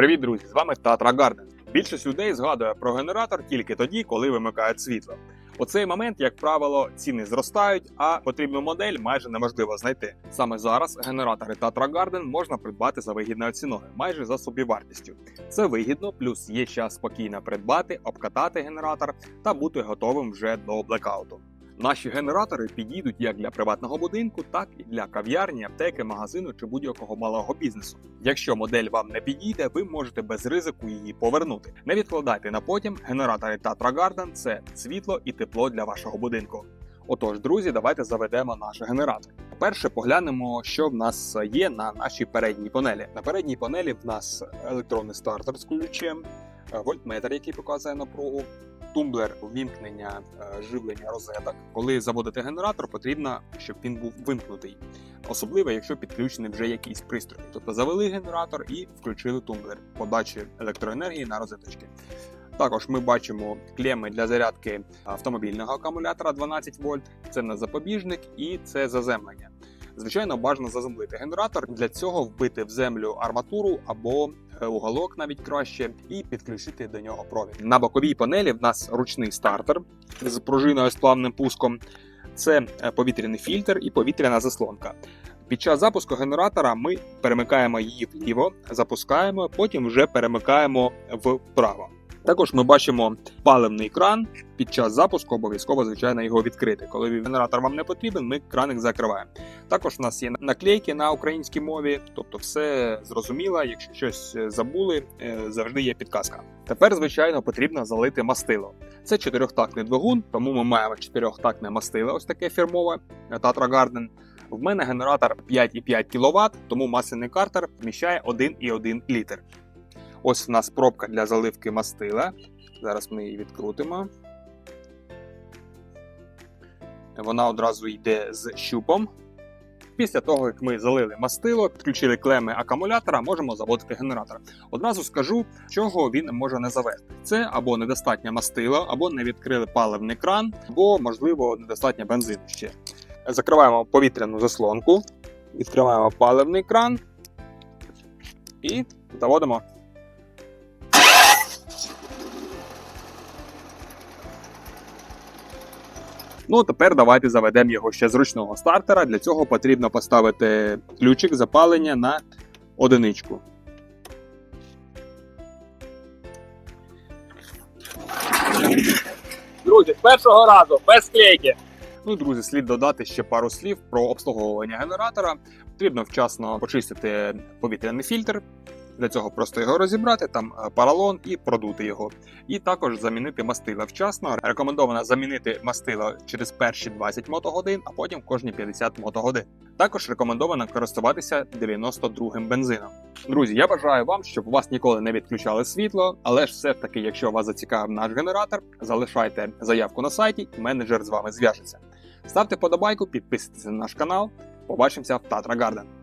Привіт, друзі! З вами Татра Гарден. Більшість людей згадує про генератор тільки тоді, коли вимикають світло. У цей момент, як правило, ціни зростають, а потрібну модель майже неможливо знайти. Саме зараз генератори Tatra Garden можна придбати за вигідною ціною, майже за собівартістю. Це вигідно, плюс є час спокійно придбати, обкатати генератор та бути готовим вже до блекауту. Наші генератори підійдуть як для приватного будинку, так і для кав'ярні, аптеки, магазину чи будь-якого малого бізнесу. Якщо модель вам не підійде, ви можете без ризику її повернути. Не відкладайте на потім. Генератори Tatra Garden – це світло і тепло для вашого будинку. Отож, друзі, давайте заведемо наш генератор. Перше поглянемо, що в нас є на нашій передній панелі. На передній панелі в нас електронний стартер з ключем, вольтметр, який показує напругу, тумблер ввімкнення е, живлення розеток. Коли заводите генератор, потрібно, щоб він був вимкнутий. Особливо, якщо підключений вже якийсь пристрій. Тобто завели генератор і включили тумблер подачі електроенергії на розеточки. Також ми бачимо клеми для зарядки автомобільного акумулятора 12 вольт. Це на запобіжник і це заземлення. Звичайно, бажано заземлити генератор. Для цього вбити в землю арматуру або уголок навіть краще, і підключити до нього провід. На боковій панелі в нас ручний стартер з пружиною з плавним пуском. Це е, повітряний фільтр і повітряна заслонка. Під час запуску генератора ми перемикаємо її вліво, запускаємо, потім вже перемикаємо вправо. Також ми бачимо паливний кран. Під час запуску обов'язково, звичайно, його відкрити. Коли генератор вам не потрібен, ми краник закриваємо. Також у нас є наклейки на українській мові, тобто все зрозуміло. Якщо щось забули, е, завжди є підказка. Тепер, звичайно, потрібно залити мастило. Це чотирьохтактний двигун, тому ми маємо чотирьохтактне мастило, ось таке фірмове Tatra Garden. В мене генератор 5,5 кВт, тому масляний картер вміщає 1,1 літр. Ось у нас пробка для заливки мастила. Зараз ми її відкрутимо. Вона одразу йде з щупом. Після того, як ми залили мастило, підключили клеми акумулятора, можемо заводити генератор. Одразу скажу, чого він може не завести. Це або недостатнє мастило, або не відкрили паливний кран, або, можливо, недостатньо бензину ще. Закриваємо повітряну заслонку, відкриваємо паливний кран і заводимо. Ну, тепер давайте заведемо його ще з ручного стартера. Для цього потрібно поставити ключик запалення на одиничку. Друзі, з першого разу, без склейки. Ну, друзі, слід додати ще пару слів про обслуговування генератора. Потрібно вчасно почистити повітряний фільтр. Для цього просто його розібрати, там е, поролон і продути його. І також замінити мастила вчасно. Рекомендовано замінити мастило через перші 20 мотогодин, а потім кожні 50 мотогодин. Також рекомендовано користуватися 92-м бензином. Друзі, я бажаю вам, щоб у вас ніколи не відключали світло, але ж все ж таки, якщо вас зацікавив наш генератор, залишайте заявку на сайті, і менеджер з вами зв'яжеться. Ставте подобайку, підписуйтесь на наш канал. Побачимося в Татра Гарден.